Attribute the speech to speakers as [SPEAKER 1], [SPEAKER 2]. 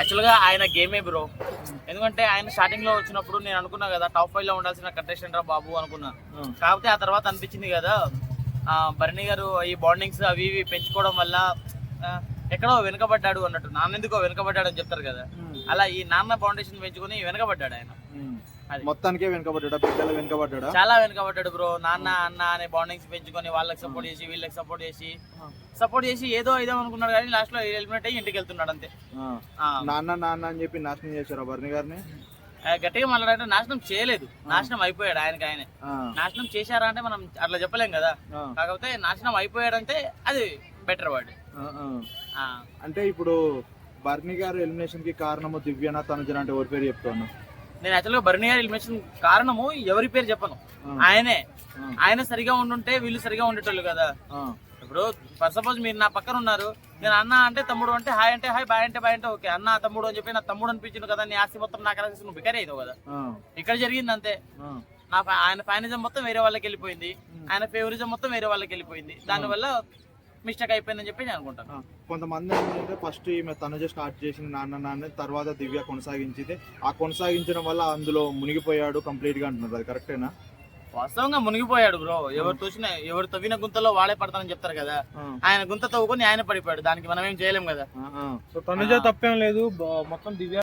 [SPEAKER 1] యాక్చువల్గా ఆయన గేమే బ్రో. ఎందుకంటే ఆయన స్టార్టింగ్లో వచ్చినప్పుడు నేను అనుకున్నా కదా టాప్ ఫైవ్లో ఉండాల్సిన కంటెస్టెంట్ రా బాబు అనుకున్నా. కాకపోతే ఆ తర్వాత అనిపించింది కదా ఆ, భరణి గారు ఈ బాండింగ్స్ అవి ఇవి పెంచుకోవడం వల్ల ఎక్కడో వెనుకబడ్డాడు అన్నట్టు. నాన్నెందుకో వెనుకబడ్డాడు అని చెప్తారు కదా. అలా ఈ నాన్న ఫౌండేషన్ పెంచుకొని వెనుకబడ్డాడు ఆయన.
[SPEAKER 2] మొత్తానికే వెనకబడ్డా బిడ్డలు వెనకబడ్డా
[SPEAKER 1] చాలా వెనుకబడ్డాడు బ్రో. నాన్న అన్న అనే బాండింగ్స్ పెంచుకొని వాళ్ళకి సపోర్ట్ చేసి వీళ్ళకి సపోర్ట్ చేసి సపోర్ట్ చేసి ఏదో ఏదో అనుకున్నాడు కానీ లాస్ట్లో ఎలిమినేట్ అయ్యి ఇంటికి వెళ్తున్నాడు అంతే. ఆ,
[SPEAKER 2] నాన్న నాన్న అని చెప్పి నాశనం చేశారు భరణి గారిని?
[SPEAKER 1] గట్టిగా మాట్లాడంటే నాశనం చేయలేదు. నాశనం అయిపోయాడు ఆయనకి ఆయనే. నాశనం చేశారా అంటే మనం అట్లా చెప్పలేం కదా. కాకపోతే నాశనం అయిపోయాడంటే అది బెటర్
[SPEAKER 2] ఆ. అంటే ఇప్పుడు భరణి గారు ఎలిమినేషన్కి కారణము దివ్యన తనుజన అంటే ఎవరి పేరు చెప్తాను
[SPEAKER 1] నేను యాక్చువల్గా బర్నీ గారి ఎలిమినేషన్ కారణము ఎవరి పేరు చెప్పను. ఆయనే. ఆయన సరిగా ఉండుంటే వీళ్ళు సరిగా ఉండేటోళ్ళు కదా. ఇప్పుడు ఫర్ సపోజ్ మీరు నా పక్కన ఉన్నారు నేను అన్న అంటే తమ్ముడు అంటే హాయ్ అంటే హాయ్ బాయ్ అంటే బాయ్ అంటే ఓకే. అన్న తమ్ముడు అని చెప్పి నా తమ్ముడు అనిపించింది కదా నీ ఆస్తి మొత్తం నాకు కలిసి నువ్వు బికరే అయినావు కదా. ఇక్కడ జరిగింది అంతే. నా ఆయన ఫైనిజం మొత్తం వేరే వాళ్ళకి వెళ్ళిపోయింది. ఆయన ఫేవరిజం మొత్తం వేరే వాళ్ళకి వెళ్ళిపోయింది. దానివల్ల మిస్టేక్ అయిపోయిందని చెప్పి నేను అనుకుంటాను.
[SPEAKER 2] కొంతమంది ఏంటంటే ఫస్ట్ ఈమె తనుజ స్టార్ట్ చేసింది నాన్న నాన్న తర్వాత దివ్య కొనసాగించింది. ఆ కొనసాగించడం వల్ల అందులో మునిగిపోయాడు కంప్లీట్గా అంటున్నారు. అది కరెక్టేనా
[SPEAKER 1] వాస్తవంగా మునిగిపోయాడు బ్రో. ఎవరు తోచిన ఎవరు తవ్విన గుంతలో వాడే పడతానని చెప్తారు కదా. ఆయన గుంత తవ్వుకొని ఆయన పడిపోయాడు. దానికి మనం ఏం చేయలేం కదా.
[SPEAKER 3] సో తనుజ తప్పేం లేదు. మొత్తం దివ్య